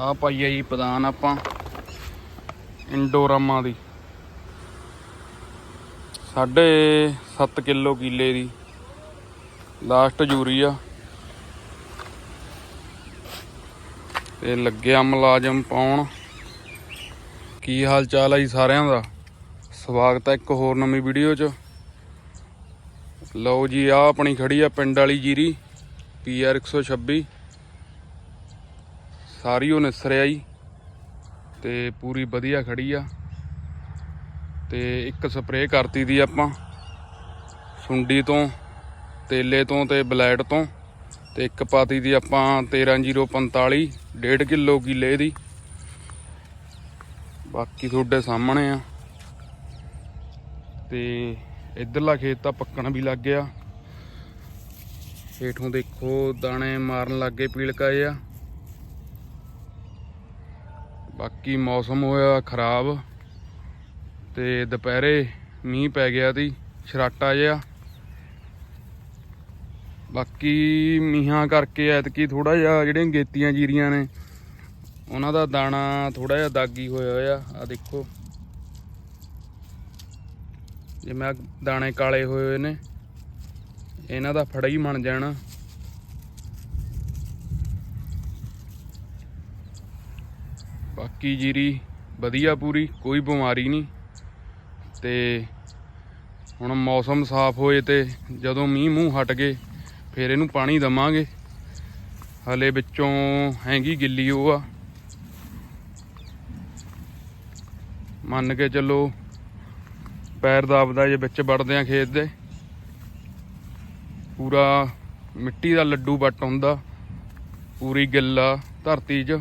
ਆ ਪਾਈ ਆ ਜੀ ਪਦਾਨ ਆਪਾਂ, ਇੰਡੋਰਾਮਾ ਦੀ। ਸਾਢੇ 7 ਕਿਲੋ ਕਿੱਲੇ ਦੀ। ਲਾਸਟ ਯੂਰੀਆ ਤੇ ਲੱਗਿਆ ਮੁਲਾਜ਼ਮ ਪਾਉਣ। ਕੀ ਹਾਲ ਚਾਲ ਹੈ ਜੀ ਸਾਰਿਆਂ ਦਾ? ਸਵਾਗਤ ਹੈ ਇੱਕ ਹੋਰ ਨਵੀਂ ਵੀਡੀਓ 'ਚ। ਲਓ ਜੀ ਆ ਆਪਣੀ ਖੜੀ ਆ ਪਿੰਡ ਵਾਲੀ ਜੀਰੀ ਪੀਆਰ 126 ਸਾਰੀ ਉਹ ਨਿਸਰਿਆ ਜੀ ਤੇ ਪੂਰੀ ਵਧੀਆ ਖੜੀ ਆ। ਤੇ ਇੱਕ ਸਪਰੇਅ ਕਰਤੀ ਦੀ ਆਪਾਂ ਸੁੰਡੀ ਤੋਂ, ਤੇਲੇ ਤੋਂ ਤੇ ਬਲੈਡ ਤੋਂ। ਤੇ ਇੱਕ ਪਾਤੀ ਦੀ ਆਪਾਂ 13045 1.5 ਕਿਲੋ ਕਿਲੇ ਦੀ। ਬਾਕੀ ਤੁਹਾਡੇ ਸਾਹਮਣੇ ਆ। ਤੇ ਇਧਰਲਾ ਖੇਤ ਤਾਂ ਪੱਕਣ ਵੀ ਲੱਗ ਗਿਆ। ਹੇਠੋਂ ਦੇਖੋ ਦਾਣੇ ਮਾਰਨ ਲੱਗੇ ਪੀਲਕਾਏ ਆ। ਬਾਕੀ ਮੌਸਮ ਹੋਇਆ ਖਰਾਬ ਤੇ ਦੁਪਹਿਰੇ ਮੀਂਹ ਪੈ ਗਿਆ ਤੀ ਛਰਾਟਾ ਜਿਹਾ। ਬਾਕੀ ਮੀਂਹਾਂ ਕਰਕੇ ਐਤਕੀ ਥੋੜਾ ਜਿਹਾ ਜਿਹੜੀਆਂ ਗੇਤੀਆਂ ਜੀਰੀਆਂ ਨੇ, ਉਹਨਾਂ ਦਾ ਦਾਣਾ ਥੋੜਾ ਜਿਹਾ ਦਾਗੀ ਹੋਇਆ ਹੋਇਆ। ਆ ਦੇਖੋ। ਜਿਵੇਂ ਆਹ ਦਾਣੇ ਕਾਲੇ ਹੋਏ ਹੋਏ ਨੇ, ਇਹਨਾਂ ਦਾ ਫੜਾ ਹੀ ਬਣ ਜਾਣਾ। ਬਾਕੀ ਜੀਰੀ ਵਧੀਆ ਪੂਰੀ, ਕੋਈ ਬਿਮਾਰੀ ਨਹੀਂ। ਤੇ ਹੁਣ ਮੌਸਮ ਸਾਫ਼ ਹੋਏ ਤੇ ਜਦੋਂ ਮੀਂਹ ਮੂੰਹ ਹਟ ਗਏ, ਫਿਰ ਇਹਨੂੰ ਪਾਣੀ ਦਵਾਂਗੇ। ਹਲੇ ਵਿੱਚੋਂ ਹੈਗੀ ਗਿੱਲੀ ਉਹ ਆ। ਮੰਨ ਕੇ ਚੱਲੋ ਪੈਰ ਦਾਬਦਾ ਜੇ ਵਿੱਚ ਵੜਦੇ ਆ ਖੇਤ ਦੇ। ਪੂਰਾ ਮਿੱਟੀ ਦਾ ਲੱਡੂ ਵੱਟ ਹੁੰਦਾ ਪੂਰੀ ਗਿੱਲਾ ਧਰਤੀ 'ਚ।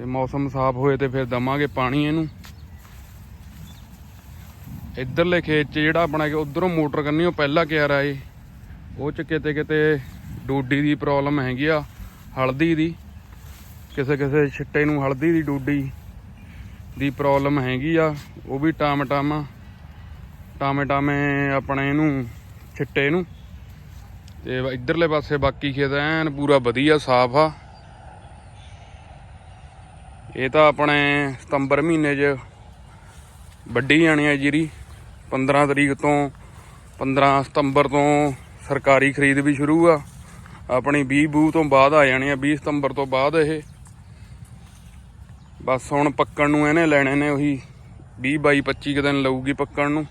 ਤੇ ਮੌਸਮ ਸਾਫ਼ ਹੋਏ ਤੇ ਫਿਰ ਦਵਾਂਗੇ ਪਾਣੀ ਇਹਨੂੰ। ਇੱਧਰਲੇ ਖੇਤ 'ਚ ਜਿਹੜਾ ਆਪਣਾ ਕਿ ਉਧਰੋਂ ਮੋਟਰ ਕਰਨੀ, ਉਹ ਪਹਿਲਾ ਕਿਆਰਾ ਏ। ਉਹ 'ਚ ਕਿਤੇ ਕਿਤੇ ਡੂਡੀ ਦੀ ਪ੍ਰੋਬਲਮ ਹੈਗੀ ਆ, ਹਲਦੀ ਦੀ। ਕਿਸੇ ਕਿਸੇ ਛਿੱਟੇ ਨੂੰ ਹਲਦੀ ਦੀ ਡੂਡੀ ਦੀ ਪ੍ਰੋਬਲਮ ਹੈਗੀ ਆ, ਉਹ ਵੀ ਟਾਮ ਟਾਮ ਟਾਮੇ ਟਾਮੇ ਆਪਣੇ ਇਹਨੂੰ, ਛਿੱਟੇ ਨੂੰ। ਤੇ ਇਧਰਲੇ ਪਾਸੇ ਬਾਕੀ ਖੇਤ ਐਨ ਪੂਰਾ ਵਧੀਆ ਸਾਫ਼ ਆ। ਇਹ ਤਾਂ ਆਪਣੇ ਸਤੰਬਰ ਮਹੀਨੇ 'ਚ ਵੱਢੀ ਜਾਣੀ ਹੈ ਜੀਰੀ। 15 ਤਰੀਕ ਤੋਂ 15 ਸਤੰਬਰ ਤੋਂ ਸਰਕਾਰੀ ਖਰੀਦ ਵੀ ਸ਼ੁਰੂ ਆ। ਆਪਣੀ 20 ਬੂ ਤੋਂ ਬਾਅਦ ਆ ਜਾਣੀ ਆ 20 ਸਤੰਬਰ ਤੋਂ ਬਾਅਦ ਇਹ। ਬਸ ਹੁਣ ਪੱਕਣ ਨੂੰ ਇਹਨੇ ਲੈਣੇ ਨੇ ਉਹੀ 20 ਬਾਈ 25 ਕੁ ਦਿਨ ਲਊਗੀ ਪੱਕਣ ਨੂੰ।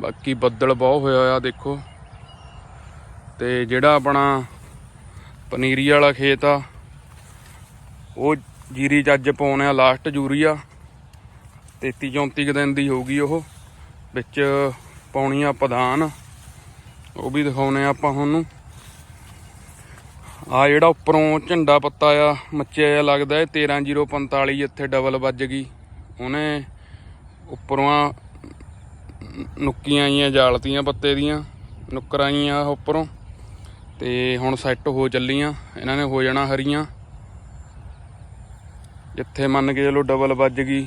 ਬਾਕੀ ਬੱਦਲ ਬਹੁਤ ਹੋਇਆ ਆ, ਦੇਖੋ। ਤੇ ਜਿਹੜਾ ਆਪਣਾ ਪਨੀਰੀ ਵਾਲਾ ਖੇਤ ਆ ਉਹ ਜੀਰੀ ਚ ਅੱਜ ਪਾਉਣੇ ਆ ਲਾਸਟ ਯੂਰੀਆ। 33 34 ਕੁ ਦਿਨ ਦੀ ਹੋਊਗੀ ਉਹ। ਵਿੱਚ ਪਾਉਣੀ ਆ ਪਦਾਨ। ਉਹ ਵੀ ਦਿਖਾਉਨੇ ਆ ਆਪਾਂ ਤੁਹਾਨੂੰ। ਆ ਜਿਹੜਾ ਉੱਪਰੋਂ ਝੰਡਾ ਪੱਤਾ ਆ, ਮੱਚਿਆ ਜਿਹਾ ਲੱਗਦਾ ਇਹ 13045 ਇੱਥੇ ਡਬਲ ਵੱਜ ਗਈ। ਉਹਨੇ ਉੱਪਰੋਂ ਆ ਨੁੱਕੀਆਂ ਆਈਆਂ, ਜਾਲਤੀਆਂ ਪੱਤੇ ਦੀਆਂ, ਨੁੱਕਰਾਂ ਆਈਆਂ ਉੱਪਰੋਂ। ਤੇ ਹੁਣ ਸੈੱਟ ਹੋ ਚੱਲੀਆਂ। ਇਹਨਾਂ ਨੇ ਹੋ ਜਾਣਾ ਹਰੀਆਂ। ਜਿੱਥੇ ਮੰਨ ਕੇ ਚਲੋ ਡਬਲ ਵੱਜ ਗਈ,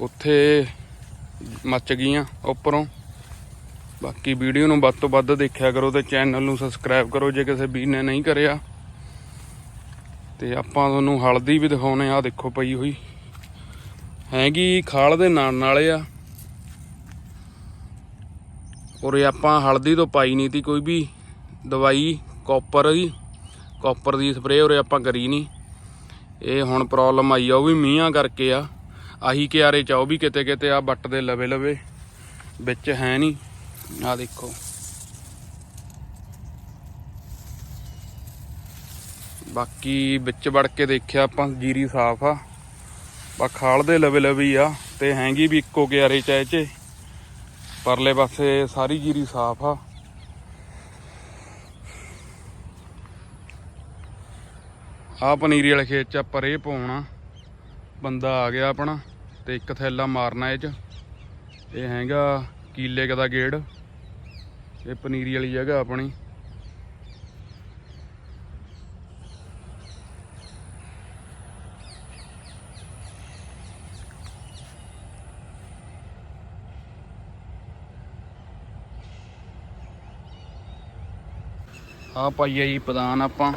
ਉੱਥੇ ਮੱਚ ਗਈਆਂ ਉੱਪਰੋਂ। ਬਾਕੀ ਵੀਡੀਓ ਨੂੰ ਵੱਧ ਤੋਂ ਵੱਧ ਦੇਖਿਆ ਕਰੋ ਤੇ ਚੈਨਲ ਨੂੰ ਸਬਸਕ੍ਰਾਈਬ ਕਰੋ ਜੇ ਕਿਸੇ ਵੀਰ ਨੇ ਨਹੀਂ ਕਰਿਆ। ਤੇ ਆਪਾਂ ਤੁਹਾਨੂੰ ਹਲਦੀ ਵੀ ਦਿਖਾਉਨੇ ਆ, ਦੇਖੋ ਪਈ ਹੋਈ। ਹੈਗੀ ਖਾਲ ਦੇ ਨਾਲ ਨਾਲੇ ਆ। ਉਰੇ ਆਪਾਂ ਹਲਦੀ ਤੋਂ ਪਾਈ ਨਹੀਂ ਤੀ ਕੋਈ ਵੀ ਦਵਾਈ ਕਾਪਰ ਦੀ। ਕਾਪਰ ਦੀ ਸਪਰੇਅ ਉਰੇ ਆਪਾਂ ਕਰੀ ਨਹੀਂ। ਇਹ ਹੁਣ ਪ੍ਰੋਬਲਮ ਆਈ ਆ, ਉਹ ਵੀ ਮੀਂਹਾਂ ਕਰਕੇ ਆ। ਆਹੀ ਕਿਆਰੇ ਚ ਉਹ ਵੀ ਕਿਤੇ ਕਿਤੇ ਆ ਬੱਟ ਦੇ ਲਵੇ ਲਵੇ। ਵਿੱਚ ਹੈ ਨਹੀਂ। ਆ ਦੇਖੋ। ਬਾਕੀ ਵਿੱਚ ਵੜ ਕੇ ਦੇਖਿਆ ਆਪਾਂ, ਜੀਰੀ ਸਾਫ਼ ਆ। ਬਾ ਖਾਲ ਦੇ ਲਵੇ ਲਵੇ ਆ, ਤੇ ਹੈਂਗੀ ਵੀ ਇੱਕੋ ਕਿਆਰੇ ਚ ਐ ਚ। ਪਰਲੇ ਪਾਸੇ ਸਾਰੀ ਜੀਰੀ ਸਾਫ਼ ਆ। ਆ ਪਨੀਰੀ ਵਾਲੇ ਖੇਤ ਚ ਆਪਾਂ ਰੇ ਪਾਉਣਾ ਬੰਦਾ ਆ ਗਿਆ ਆਪਣਾ ਤੇ ਇੱਕ ਥੈਲਾ ਮਾਰਨਾ ਇਹ ਚ। ਇਹ ਹੈਗਾ ਕੀਲੇ ਕੁ ਦਾ ਗੇੜ। ਇਹ ਪਨੀਰੀ ਵਾਲੀ ਜਗ੍ਹਾ ਆਪਣੀ। ਆ ਪਾਈ ਜੀ ਪਦਾਨ ਆਪਾਂ।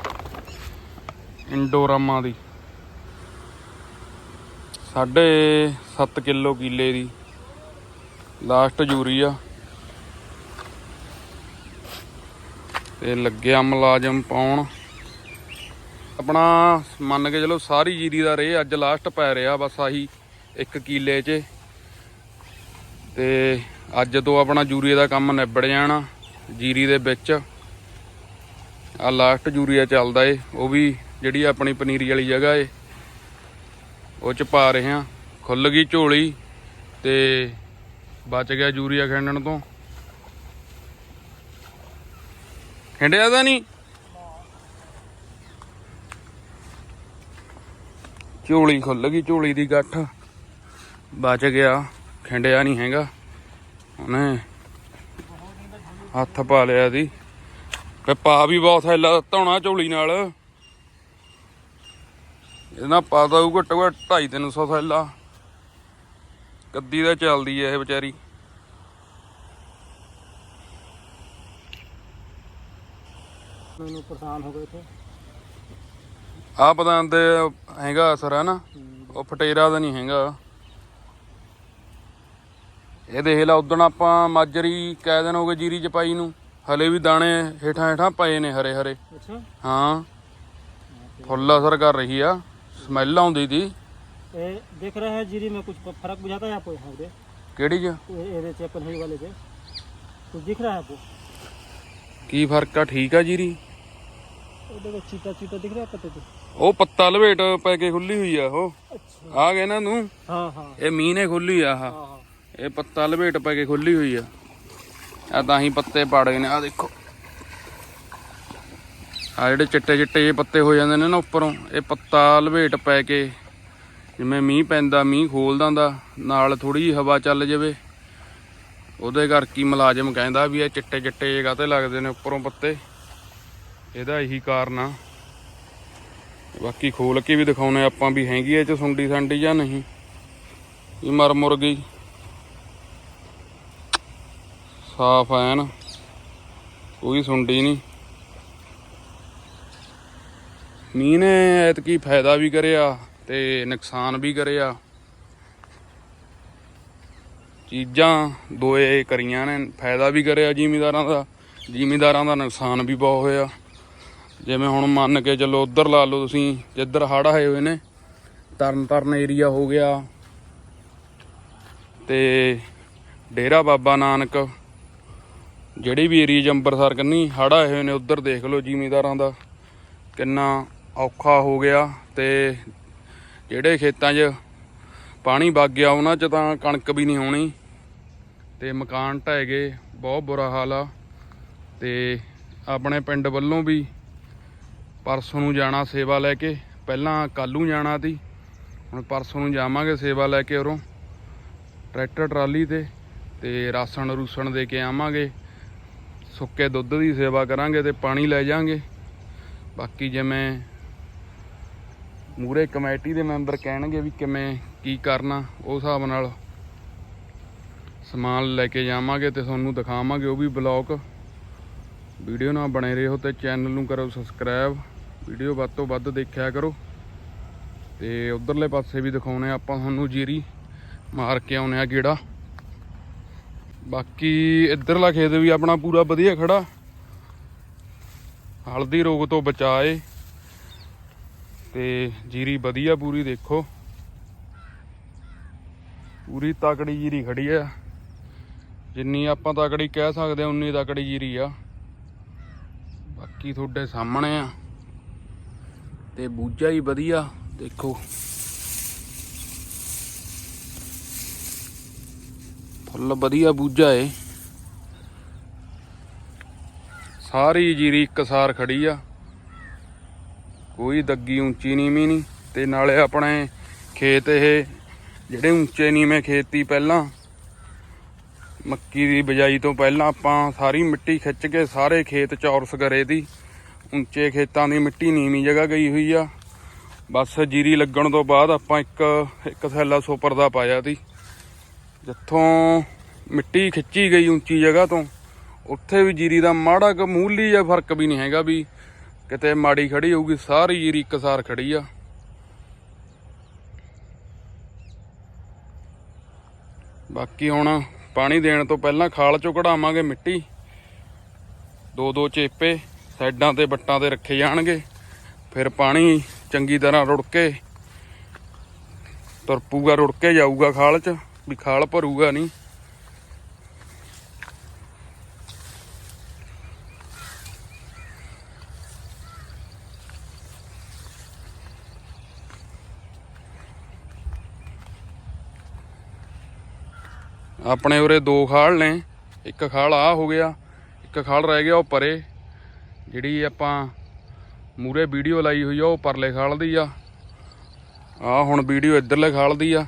ਇੰਡੋਰਾਮਾ ਦੀ। ਸਾਢੇ 7 ਕਿਲੋ ਕਿਲੇ ਦੀ। ਲਾਸਟ ਯੂਰੀਆ ਤੇ ਲੱਗਿਆ ਮੁਲਾਜ਼ਮ ਪਾਉਣ। ਆਪਣਾ ਮੰਨ ਕੇ ਚਲੋ ਸਾਰੀ ਜੀਰੀ ਦਾ ਰੇ ਅੱਜ ਲਾਸਟ ਪੈ ਰਿਹਾ, ਬਸ ਆਹੀ ਇੱਕ ਕਿੱਲੇ 'ਚ। ਤੇ ਅੱਜ ਤੋਂ ਆਪਣਾ ਯੂਰੀਆ ਦਾ ਕੰਮ ਨਿਬੜ ਜਾਣਾ ਜੀਰੀ ਦੇ ਵਿੱਚ। ਆ ਲਾਸਟ ਯੂਰੀਆ ਚੱਲਦਾ ਏ, ਉਹ ਵੀ ਜਿਹੜੀ ਆਪਣੀ ਪਨੀਰੀ ਵਾਲੀ ਜਗ੍ਹਾ ਏ, ਉਹ ਚ ਪਾ ਰਹੇ ਹਾਂ। ਖੁੱਲ ਗਈ ਝੋਲੀ ਤੇ ਬਚ ਗਿਆ ਯੂਰੀਆ ਖਿੰਡਣ ਤੋਂ। ਖਿੰਡਿਆ ਤਾਂ ਨਹੀਂ? ਝੋਲੀ ਖੁੱਲ ਗਈ, ਝੋਲੀ ਦੀ ਗੱਠ। ਬਚ ਗਿਆ, ਖਿੰਡਿਆ ਨਹੀਂ ਹੈਗਾ। ਉਹਨੇ ਹੱਥ ਪਾ ਲਿਆ ਦੀ ਤੇ ਪਾ ਵੀ ਬਹੁਤ ਥੈਲਾ ਧੌਣਾ ਝੋਲੀ ਨਾਲ। ਇਹਨਾਂ ਪਾ ਦਊ ਘੱਟੋ ਘੱਟ 2.5 300 ਥੈਲਾ। ਕੱਦੀ ਦਾ ਚੱਲਦੀ ਐ ਇਹ ਵਿਚਾਰੀ। ਮੈਨੂੰ ਪਰੇਸ਼ਾਨ ਹੋ ਗਏ ਥੇ ਆਹ ਪਤਾ ਤੇ ਹੈਗਾ ਅਸਰ ਹੈ ਨਾ? ਉਹ ਫਟੇਰਾ ਦਾ ਨਹੀਂ ਹੈਗਾ। ਇਹ ਦੇਖ ਲਾ ਉਦਣ ਆਪਾਂ ਮਾਜਰੀ ਕੈ ਦਿਨ ਹੋ ਗਏ ਜੀਰੀ ਚ ਪਾਈ ਨੂੰ। ਹਲੇ ਵੀ ਦਾਣੇ ਹੇਠਾਂ ਹੇਠਾਂ ਪਏ ਨੇ ਹਰੇ ਹਰੇ। ਅੱਛਾ। ਹਾਂ। ਫੁੱਲ ਅਸਰ ਕਰ ਰਹੀ ਆ। ਸਮੈਲ ਆਉਂਦੀ ਦੀ ਇਹ ਦੇਖ ਰਹੇ ਹੈ जीरी में कुछ फर्क बुझाता है आपको यहाँ पे ਕਿਹੜੀ ਚ ये- ये चे पनही वाले से कुछ दिख रहा है आपको ਕੀ ਫਰਕ ਆ ਠੀਕ ਆ ਜੀਰੀ वो देखो चीटा चीटा दिख रहा है पत्ते पे ਉਹ ਪੱਤਾ ਲਵੇਟ ਪੈ ਕੇ ਖੁੱਲੀ ਹੋਈ ਆ ਉਹ अच्छा ਆ ਗਏ ਨਾ ਨੂੰ हाँ हाँ ਇਹ ਮੀਂਹ ਨੇ ਖੁੱਲੀ ਆ ਆਹ हाँ हाँ ਇਹ ਪੱਤਾ ਲਵੇਟ ਪੈ ਕੇ ਖੁੱਲੀ ਹੋਈ ਆ ਆ ਤਾਂ ਹੀ ਪੱਤੇ ਪੜ ਗਏ ਨੇ ਆ ਦੇਖੋ ਆ ਜਿਹੜੇ ਚਿੱਟੇ ਚਿੱਟੇ ਜਿਹੇ ਪੱਤੇ ਹੋ ਜਾਂਦੇ ਨੇ ਨਾ ਉੱਪਰੋਂ, ਇਹ ਪੱਤਾ ਲਵੇਟ ਪੈ ਕੇ, ਜਿਵੇਂ ਮੀਂਹ ਪੈਂਦਾ, ਮੀਂਹ ਖੋਲ ਦਿੰਦਾ ਨਾਲ ਥੋੜੀ ਜਿਹੀ ਹਵਾ ਚੱਲ ਜਾਵੇ। ਉਹਦੇ ਕਰਕੇ ਮੁਲਾਜ਼ਮ ਕਹਿੰਦਾ ਵੀ ਇਹ ਚਿੱਟੇ ਚਿੱਟੇ ਜਗ੍ਹਾ ਤੇ ਲੱਗਦੇ ਨੇ ਉੱਪਰੋਂ ਪੱਤੇ। ਇਹਦਾ ਇਹੀ ਕਾਰਨ ਆ। ਬਾਕੀ ਖੋਲ ਕੇ ਵੀ ਦਿਖਾਉਨੇ ਆਪਾਂ ਵੀ ਹੈਗੀ ਇਹ ਚ ਸੁੰਡੀ ਸੰਡੀ ਜਾਂ ਨਹੀਂ। ਇਹ ਮਰ ਮੁਰ ਗਈ। ਸਾਫ਼ ਐਨ। ਕੋਈ ਸੁੰਡੀ ਨਹੀਂ। ਮੀਂਹ ਨੇ ਐਤਕੀ ਫਾਇਦਾ ਵੀ ਕਰਿਆ ਤੇ ਨੁਕਸਾਨ ਵੀ ਕਰਿਆ। ਚੀਜ਼ਾਂ ਦੋਏ ਕਰੀਆਂ ਨੇ, ਫਾਇਦਾ ਵੀ ਕਰਿਆ ਜ਼ਿਮੀਦਾਰਾਂ ਦਾ ਜ਼ਿਮੀਦਾਰਾਂ ਦਾ ਨੁਕਸਾਨ ਵੀ ਬਹੁਤ ਹੋਇਆ। ਜਿਵੇਂ ਹੁਣ ਮੰਨ ਕੇ ਚੱਲੋ ਉਧਰ ਲਾ ਲਓ ਤੁਸੀਂ, ਜਿੱਧਰ ਹੜ੍ਹ ਆਏ ਹੋਏ ਨੇ ਤਰਨ ਤਰਨ ਏਰੀਆ ਹੋ ਗਿਆ ਤੇ ਡੇਰਾ ਬਾਬਾ ਨਾਨਕ, ਜਿਹੜੀ ਵੀ ਏਰੀਆ ਅੰਬਰਸਰ ਕੰਨੀ ਹੜ੍ਹ ਆਏ ਹੋਏ ਨੇ, ਉਧਰ ਦੇਖ ਲਓ ਜ਼ਿਮੀਦਾਰਾਂ ਦਾ, ਕਿੰਨਾ ਔਖਾ ਹੋ ਗਿਆ ਤੇ ਜਿਹੜੇ ਖੇਤਾਂ 'ਚ ਪਾਣੀ ਵਗ ਗਿਆ ਉਹਨਾਂ 'ਚ ਤਾਂ ਕਣਕ ਵੀ ਨਹੀਂ ਹੋਣੀ ਤੇ ਮਕਾਨ ਢਹਿ ਗਏ, ਬਹੁਤ ਬੁਰਾ ਹਾਲ ਆ ਤੇ ਆਪਣੇ ਪਿੰਡ ਵੱਲੋਂ ਵੀ ਪਰਸੋਂ ਨੂੰ ਜਾਣਾ ਸੇਵਾ ਲੈ ਕੇ, ਪਹਿਲਾਂ ਕੱਲ੍ਹ ਨੂੰ ਜਾਣਾ ਸੀ, ਹੁਣ ਪਰਸੋਂ ਨੂੰ ਜਾਵਾਂਗੇ ਸੇਵਾ ਲੈ ਕੇ ਉਰੋਂ। ਟਰੈਕਟਰ, ਟਰਾਲੀ ਤੇ ਤੇ ਰਾਸਣ ਰੂਸਣ ਦੇ ਕੇ ਆਵਾਂਗੇ, ਸੁੱਕੇ ਦੁੱਧ ਦੀ ਸੇਵਾ ਕਰਾਂਗੇ ਤੇ ਪਾਣੀ ਲੈ ਜਾਾਂਗੇ ਬਾਕੀ ਜਿਵੇਂ ਮੂਰੇ ਕਮੇਟੀ ਦੇ ਮੈਂਬਰ ਕਹਿਣਗੇ ਵੀ ਕਿਵੇਂ, ਕੀ ਕਰਨਾ ਉਸ ਹਿਸਾਬ ਨਾਲ ਸਮਾਨ ਲੈ ਕੇ ਜਾਵਾਂਗੇ ਤੇ ਤੁਹਾਨੂੰ ਦਿਖਾਵਾਂਗੇ, ਉਹ ਵੀ ਬਲੌਗ। ਵੀਡੀਓ ਨਾਲ ਬਣੇ ਰਹੋ ਤੇ ਚੈਨਲ ਨੂੰ ਕਰੋ ਸਬਸਕ੍ਰਾਈਬ। ਵੀਡੀਓ ਵੱਧ ਤੋਂ ਵੱਧ ਦੇਖਿਆ ਕਰੋ। ਤੇ ਉਧਰਲੇ ਪਾਸੇ ਵੀ ਦਿਖਾਉਣੇ ਆ ਆਪਾਂ ਤੁਹਾਨੂੰ ਜੀਰੀ। ਮਾਰ ਕੇ ਆਉਨੇ ਆ ਗੇੜਾ। ਬਾਕੀ ਇੱਧਰਲਾ ਖੇਤ ਵੀ ਆਪਣਾ ਪੂਰਾ ਵਧੀਆ ਖੜਾ। ਹਲਦੀ ਰੋਗ ਤੋਂ ਬਚਾਏ। ਤੇ ਜੀਰੀ ਵਧੀਆ ਪੂਰੀ ਦੇਖੋ। ਪੂਰੀ ਤਕੜੀ ਜੀਰੀ ਖੜੀ ਆ। ਜਿੰਨੀ ਆਪਾਂ ਤਕੜੀ ਕਹਿ ਸਕਦੇ ਆ, ਉਨੀ ਤਕੜੀ ਜੀਰੀ ਆ। ਬਾਕੀ ਤੁਹਾਡੇ ਸਾਹਮਣੇ ਆ। ਤੇ ਬੂਝਾ ਹੀ ਵਧੀਆ, ਦੇਖੋ। ਫੁੱਲ ਵਧੀਆ ਬੂਝਾ ਏ। ਸਾਰੀ ਜੀਰੀ ਇੱਕਸਾਰ ਖੜੀ ਆ। ਕੋਈ ਦੱਗੀ ਉੱਚੀ ਨੀਵੀਂ ਨਹੀਂ ਤੇ ਨਾਲੇ ਆਪਣੇ ਖੇਤ ਇਹ ਜਿਹੜੇ ਉੱਚੇ ਨੀਵੇਂ ਖੇਤੀ ਪਹਿਲਾਂ, ਮੱਕੀ ਦੀ ਬਿਜਾਈ ਤੋਂ ਪਹਿਲਾਂ ਆਪਾਂ ਸਾਰੀ ਮਿੱਟੀ ਖਿੱਚ ਕੇ ਸਾਰੇ ਖੇਤ ਚੌਰਸ ਕਰੇ ਦੀ। ਉੱਚੇ ਖੇਤਾਂ ਦੀ ਮਿੱਟੀ ਨੀਵੀਂ ਜਗ੍ਹਾ ਗਈ ਹੋਈ ਆ। ਬਸ ਜੀਰੀ ਲੱਗਣ ਤੋਂ ਬਾਅਦ ਆਪਾਂ ਇੱਕ ਇੱਕ ਥੈਲਾ ਸੁਪਰ ਦਾ ਪਾਇਆ ਸੀ ਜਿੱਥੋਂ ਮਿੱਟੀ ਖਿੱਚੀ ਗਈ ਉੱਚੀ ਜਗ੍ਹਾ ਤੋਂ, ਉੱਥੇ ਵੀ ਜੀਰੀ ਦਾ ਮਾੜਾ ਕੁ ਮੂਲੀ ਜਿਹਾ ਫ਼ਰਕ ਵੀ ਨਹੀਂ ਹੈਗਾ ਵੀ ਕਿਤੇ ਮਾੜੀ ਖੜੀ ਹੋਊਗੀ, ਸਾਰੀ ਜੀਰੀ ਇੱਕਸਾਰ ਖੜੀ ਆ। ਬਾਕੀ ਹੁਣ ਪਾਣੀ ਦੇਣ ਤੋਂ ਪਹਿਲਾਂ ਖਾਲ ਚੋਂ ਕਢਾਵਾਂਗੇ ਮਿੱਟੀ। ਦੋ ਦੋ ਚੇਪੇ, ਸਾਈਡਾਂ ਤੇ ਵੱਟਾਂ ਤੇ ਰੱਖੇ ਜਾਣਗੇ। ਫਿਰ ਪਾਣੀ ਚੰਗੀ ਤਰ੍ਹਾਂ ਰੁੜ ਕੇ ਤੁਰਪੂਗਾ ਰੁੜ ਕੇ ਜਾਊਗਾ ਖਾਲ 'ਚ, ਵੀ ਖਾਲ ਭਰੂਗਾ ਨਹੀਂ। ਆਪਣੇ ਉਰੇ ਦੋ ਖਾਲ ਨੇ। ਇੱਕ ਖਾਲ ਆ ਹੋ ਗਿਆ, ਇੱਕ ਖਾਲ ਰਹਿ ਗਿਆ ਉਹ ਪਰੇ। ਜਿਹੜੀ ਆਪਾਂ ਮੂਰੇ ਵੀਡੀਓ ਲਾਈ ਹੋਈ ਆ, ਉਹ ਪਰਲੇ ਖਾਲ ਦੀ ਆ। ਆ ਹੁਣ ਵੀਡੀਓ ਇੱਧਰਲੇ ਖਾਲ ਦੀ ਆ।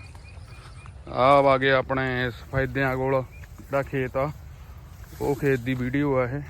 ਆ ਆ ਗਿਆ ਆਪਣੇ ਸਫੈਦਿਆਂ ਕੋਲ ਜਿਹੜਾ ਖੇਤ ਆ, ਉਹ ਖੇਤ ਦੀ ਵੀਡੀਓ ਆ ਇਹ।